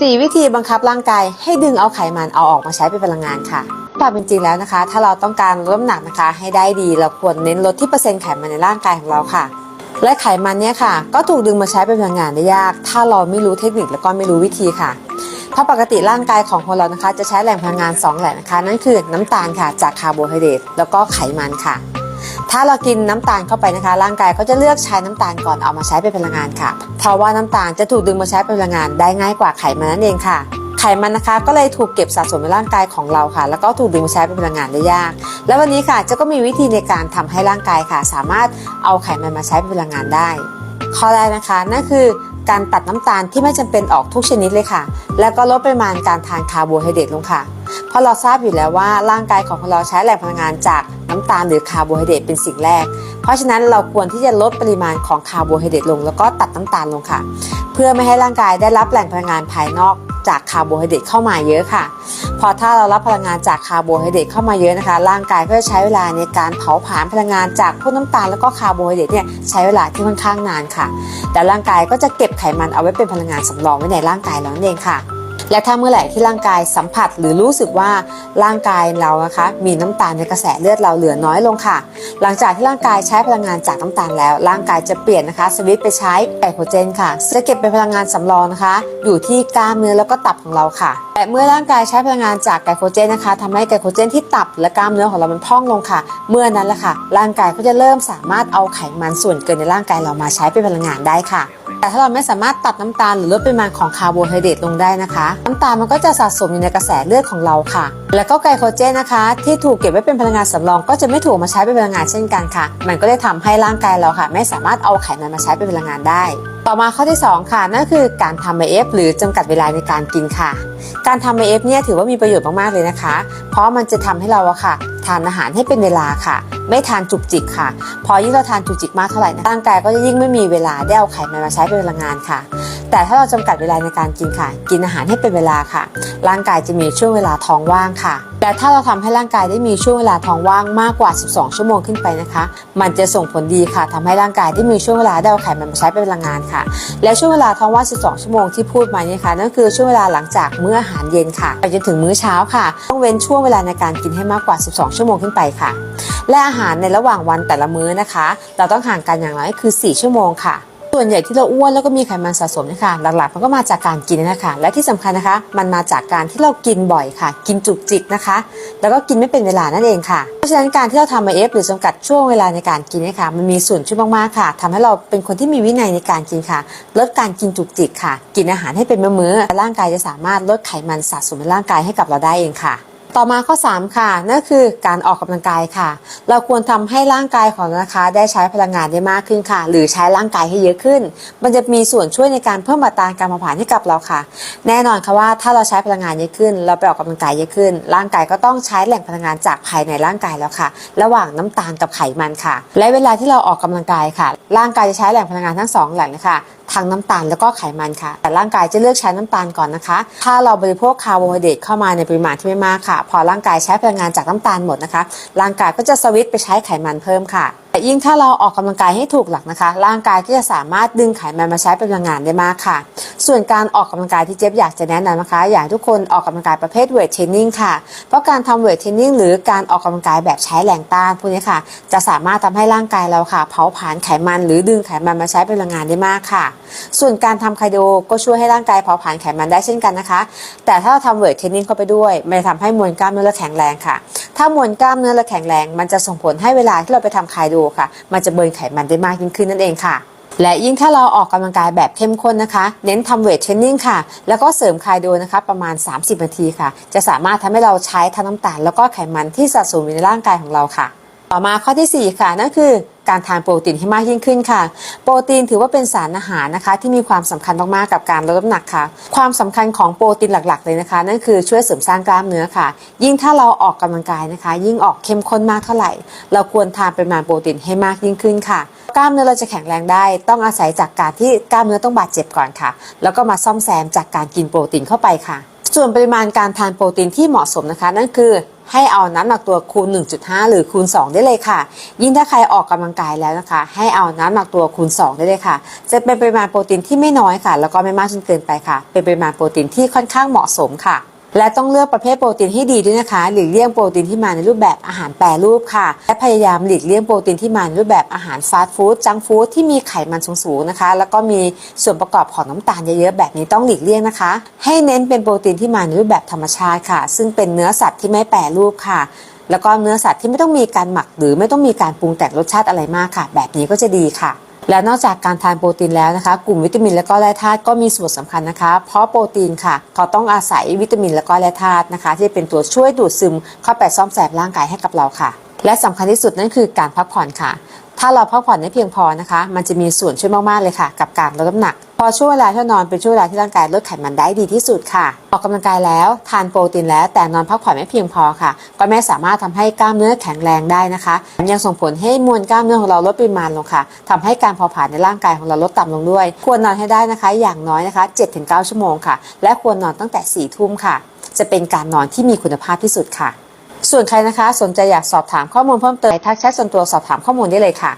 4 วิธีบังคับร่างกายให้ดึงเอาไขมันเอาออกมาใช้เป็นพลังงานค่ะแต่เป็นจริงแล้วนะคะ ถ้าเราต้องการลดน้ำหนักนะคะ ให้ได้ดีเราควรเน้นลดที่เปอร์เซ็นต์ไขมันในร่างกายของเราค่ะ และไขมันเนี่ยค่ะ ก็ถูกดึงมาใช้เป็นพลังงานได้ยาก ถ้าเราไม่รู้เทคนิคแล้วก็ไม่รู้วิธีค่ะเพราะปกติร่างกายของคนเรานะคะ จะใช้แหล่งพลังงาน 2 แหล่งนะคะ นั่นคือน้ำตาลค่ะจากคาร์โบไฮเดรตแล้วก็ไขมันค่ะ ถ้าเรากินน้ำตาลเข้าไปนะคะ ร่างกายก็จะเลือกใช้น้ำตาลก่อนเอามาใช้เป็นพลังงานค่ะ เพราะว่าน้ำตาลจะถูกดึงมาใช้เป็นพลังงานได้ง่ายกว่าไขมันนั่นเองค่ะไขมันนะคะก็เลยถูกเก็บสะสมในร่างกายของเราค่ะ แล้วก็ถูกดึงมาใช้เป็นพลังงานได้ยาก และวันนี้ค่ะเจะก็มีวิธีในการทำให้ร่างกายค่ะ สามารถเอาไขมันมาใช้เป็นพลังงานได้ ข้อแรกนะคะนั่นคือการตัดน้ำตาลที่ไม่จำเป็นออกทุกชนิดเลยค่ะ แล้วก็ลดปริมาณการทานคาร์โบไฮเดรตลงค่ะ เพราะเราทราบอยู่แล้วว่าร่างกายของเราใช้แหล่งพลังงานจาก น้ำตาลหรือคาร์โบไฮเดรตเป็นสิ่งแรก เพราะฉะนั้นเราควรที่จะลดปริมาณของคาร์โบไฮเดรตลง แล้วก็ตัดน้ำตาลลงค่ะ เพื่อไม่ให้ร่างกายได้รับแหล่งพลังงานภายนอกจากคาร์โบไฮเดรตเข้ามาเยอะค่ะ พอถ้าเรารับพลังงานจากคาร์โบไฮเดรตเข้ามาเยอะนะคะ ร่างกายก็จะใช้เวลาในการเผาผลาญพลังงานจากพวกน้ำตาลแล้วก็คาร์โบไฮเดรตเนี่ยใช้เวลาที่ค่อนข้างนานค่ะ แต่ร่างกายก็จะเก็บไขมันเอาไว้เป็นพลังงานสำรองไว้ในร่างกายเรานั่นเองค่ะ และถ้าเมื่อไหร่ที่ร่างกายสัมผัสหรือรู้สึกว่าร่างกายเรานะคะมีน้ำตาลในกระแสเลือดเราเหลือน้อยลงค่ะ หลังจากที่ร่างกายใช้พลังงานจากน้ำตาลแล้ว ร่างกายจะเปลี่ยนนะคะ สวิตไปใช้ไกลโคเจนค่ะจะเก็บเป็นพลังงานสำรองนะคะ อยู่ที่กล้ามเนื้อแล้วก็ตับของเราค่ะแต่เมื่อร่างกายใช้พลังงานจากไกลโคเจนนะคะทำให้ไกลโคเจนที่ตับและกล้ามเนื้อของเรามันพองลงค่ะ เมื่อนั้นแหละค่ะ ร่างกายก็จะเริ่มสามารถเอาไขมันส่วนเกินในร่างกายเรามาใช้เป็นพลังงานได้ค่ะ แต่ถ้าเราไม่สามารถตัดน้ำตาลหรือลดปริมาณของคาร์โบไฮเดรตลงได้นะคะน้ำตาลมันก็จะสะสมอยู่ในกระแสเลือดของเราค่ะ แล้วก็ไกลโคเจนนะคะ ที่ถูกเก็บไว้เป็นพลังงานสำรองก็จะไม่ถูกมาใช้เป็นพลังงานเช่นกันค่ะ มันก็เลยทำให้ร่างกายเราค่ะ ไม่สามารถเอาไขมันมาใช้เป็นพลังงานได้ ต่อมาข้อที่ 2 ค่ะ นั่นคือการทำ IF หรือจำกัดเวลาในการกินค่ะ การทำ IF เนี่ยถือว่ามีประโยชน์มากๆเลยนะคะ เพราะมันจะทำให้เราอะค่ะทานอาหารให้เป็นเวลาค่ะ ไม่ทานจุกจิกค่ะ พอยิ่งเราทานจุกจิกมากเท่าไหร่นะร่างกายก็จะยิ่งไม่มีเวลาได้เอาไขมันมาใช้เป็นพลังงานค่ะ แต่ถ้าเราจำกัดเวลาในการกินค่ะ กินอาหารให้เป็นเวลาค่ะ ร่างกายจะมีช่วงเวลาท้องว่างค่ะ แต่ถ้าเราทำให้ร่างกายได้มีช่วงเวลาท้องว่างมากกว่า 12 ชั่วโมงขึ้นไปนะคะ มันจะส่งผลดีค่ะทำให้ร่างกายได้มีช่วงเวลาได้เอาไขมันมาใช้เป็นพลังงานค่ะ และช่วงเวลาท้องว่าง 12 ชั่วโมงที่พูดมาเนี่ยค่ะนั่นคือช่วงเวลาหลังจากมื้ออาหารเย็นค่ะไปจนถึงมื้อเช้าค่ะ ต้องเว้นช่วงเวลาในการกินให้มากกว่า 12 ชั่วโมงขึ้นไปค่ะ และอาหารในระหว่างวันแต่ละมื้อนะคะ เราต้องห่างกันอย่างน้อยคือ 4 ชั่วโมงค่ะ ส่วนใหญ่ที่เราอ้วนแล้วก็มีไขมันสะสมเนยคะหลักๆมันก็มาจากการกินนะคะและที่สำคัญนะคะ มันมาจากการที่เรากินบ่อยค่ะ กินจุกจิกนะคะ แล้วก็กินไม่เป็นเวลานั่นเองค่ะเพราะฉะนั้นการที่เราทำ IF หรือจำกัดช่วงเวลาในการกินนะคะมันมีส่วนช่วยมากๆค่ะทำให้เราเป็นคนที่มีวินัยในการกินค่ะลดการกินจุกจิกค่ะ กินอาหารให้เป็นมื้อๆร่างกายจะสามารถลดไขมันสะสมในร่างกายให้กับเราได้เองค่ะ ต่อมาข้อ 3 ค่ะ นั่นคือการออกกำลังกายค่ะ เราควรทำให้ร่างกายของเรานะคะ ได้ใช้พลังงานได้มากขึ้นค่ะ หรือใช้ร่างกายให้เยอะขึ้น มันจะมีส่วนช่วยในการเพิ่มอัตราการเผาผลาญให้กับเราค่ะ แน่นอนค่ะว่าถ้าเราใช้พลังงานเยอะขึ้น เราไปออกกำลังกายเยอะขึ้น ร่างกายก็ต้องใช้แหล่งพลังงานจากภายในร่างกายแล้วค่ะ ระหว่างน้ำตาลกับไขมันค่ะ และเวลาที่เราออกกำลังกายค่ะ ร่างกายจะใช้แหล่งพลังงานทั้งสองแหล่งนะคะ ทั้งน้ำตาลแล้วก็ไขมันค่ะ แต่ร่างกายจะเลือกใช้น้ำตาลก่อนนะคะ ถ้าเราบริโภคคาร์โบไฮเดรตเข้ามาในปริมาณที่ไม่มากค่ะ พอร่างกายใช้พลังงานจากน้ำตาลหมดนะคะ ร่างกายก็จะสวิตไปใช้ไขมันเพิ่มค่ะยิ่งถ้าเราออกกำลังกายให้ถูกหลักนะคะ ร่างกายก็จะสามารถดึงไขมันมาใช้เป็นพลังงานได้มากค่ะ ส่วนการออกกำลังกายที่เจ๊บอยากจะแนะนำนะคะ อยากทุกคนออกกำลังกายประเภทเวทเทรนนิ่งค่ะ เพราะการทำเวทเทรนนิ่งหรือการออกกำลังกายแบบใช้แรงต้านพวกนี้ค่ะ จะสามารถทำให้ร่างกายเราค่ะ เผาผลาญไขมันหรือดึงไขมันมาใช้เป็นพลังงานได้มากค่ะ ส่วนการทำคาร์ดิโอก็ช่วยให้ร่างกายเผาผลาญไขมันได้เช่นกันนะคะ แต่ถ้าเราทำเวทเทรนนิ่งเข้าไปด้วยมันจะทำให้มวลกล้ามเนื้อแข็งแรงค่ะ ถ้ามวลกล้ามเนื้อเราแข็งแรง มันจะส่งผลให้เวลาที่เราไปทำคายดูค่ะ มันจะเบิร์นไขมันได้มากยิ่งขึ้นนั่นเองค่ะและยิ่งถ้าเราออกกำลังกายแบบเข้มข้นนะคะ เน้นทำเวทเทรนนิ่งค่ะ แล้วก็เสริมคาร์ดิโอนะคะ ประมาณ 30 นาทีค่ะ จะสามารถทำให้เราใช้ทั้งน้ำตาลแล้วก็ไขมันที่สะสมอยู่ในร่างกายของเราค่ะ ต่อมาข้อทีสี่ 4 ค่ะ นั่นคือการทานโปรตีนให้มากยิ่งขึ้นค่ะ โปรตีนถือว่าเป็นสารอาหารนะคะ ที่มีความสำคัญมากๆกับการลดน้ำหนักค่ะ ความสำคัญของโปรตีนหลักๆ เลยนะคะ นั่นคือช่วยเสริมสร้างกล้ามเนื้อค่ะ ยิ่งถ้าเราออกกำลังกายนะคะ ยิ่งออกเข้มข้นมากเท่าไหร่ เราควรทานปริมาณโปรตีนให้มากยิ่งขึ้นค่ะ กล้ามเนื้อเราจะแข็งแรงได้ ต้องอาศัยจากการที่กล้ามเนื้อต้องบาดเจ็บก่อนค่ะ แล้วก็มาซ่อมแซมจากการกินโปรตีนเข้าไปค่ะ ส่วนปริมาณการทานโปรตีนที่เหมาะสมนะคะ นั่นคือ ให้เอาน้ำหนักตัวคูณ 1.5 หรือคูณ 2 ได้เลยค่ะ ยิ่งถ้าใครออกกำลังกายแล้วนะคะ ให้เอาน้ำหนักตัวคูณ 2 ได้เลยค่ะ จะเป็นปริมาณโปรตีนที่ไม่น้อยค่ะ แล้วก็ไม่มากจนเกินไปค่ะ เป็นปริมาณโปรตีนที่ค่อนข้างเหมาะสมค่ะ และต้องเลือกประเภทโปรตีนให้ดีด้วยนะคะ หลีกเลี่ยงโปรตีนที่มาในรูปแบบอาหารแปรรูปค่ะ และพยายามหลีกเลี่ยงโปรตีนที่มาในรูปแบบอาหารฟาสต์ฟู้ดจังฟู้ดที่มีไขมันสูงๆนะคะ แล้วก็มีส่วนประกอบของน้ำตาลเยอะๆแบบนี้ต้องหลีกเลี่ยงนะคะ ให้เน้นเป็นโปรตีนที่มาในรูปแบบธรรมชาติค่ะ ซึ่งเป็นเนื้อสัตว์ที่ไม่แปรรูปค่ะแล้วก็เนื้อสัตว์ที่ไม่ต้องมีการหมักหรือไม่ต้องมีการปรุงแต่งรสชาติอะไรมากค่ะ แบบนี้ก็จะดีค่ะ และนอกจากการทานโปรตีนแล้วนะคะ กลุ่มวิตามินและก็แร่ธาตุก็มีส่วนสำคัญนะคะ เพราะโปรตีนค่ะ เขาต้องอาศัยวิตามินและก็แร่ธาตุนะคะ ที่เป็นตัวช่วยดูดซึมเข้าไปซ่อมแซมร่างกายให้กับเราค่ะ และสำคัญที่สุดนั่นคือการพักผ่อนค่ะ ถ้าเราพักผ่อนได้เพียงพอนะคะ มันจะมีส่วนช่วยมากๆเลยค่ะ กับการลดน้ำหนัก พอช่วงเวลาที่นอนเป็นช่วงเวลาที่ร่างกายลดไขมันได้ดีที่สุดค่ะ ออกกำลังกายแล้วทานโปรตีนแล้วแต่นอนพักผ่อนไม่เพียงพอค่ะ ก็ไม่สามารถทำให้กล้ามเนื้อแข็งแรงได้นะคะยังส่งผลให้มวลกล้ามเนื้อของเราลดปริมาณลงค่ะทำให้การเผาผลาญในร่างกายของเราลดต่ำลงด้วย ควรนอนให้ได้นะคะ อย่างน้อยนะคะ 7-9 ชั่วโมงค่ะ และควรนอนตั้งแต่4ทุ่มค่ะ จะเป็นการนอนที่มีคุณภาพที่สุดค่ะ ส่วนใครนะคะ สนใจอยากสอบถามข้อมูลเพิ่มเติมทักแชทส่วนตัวสอบถามข้อมูลได้เลยค่ะ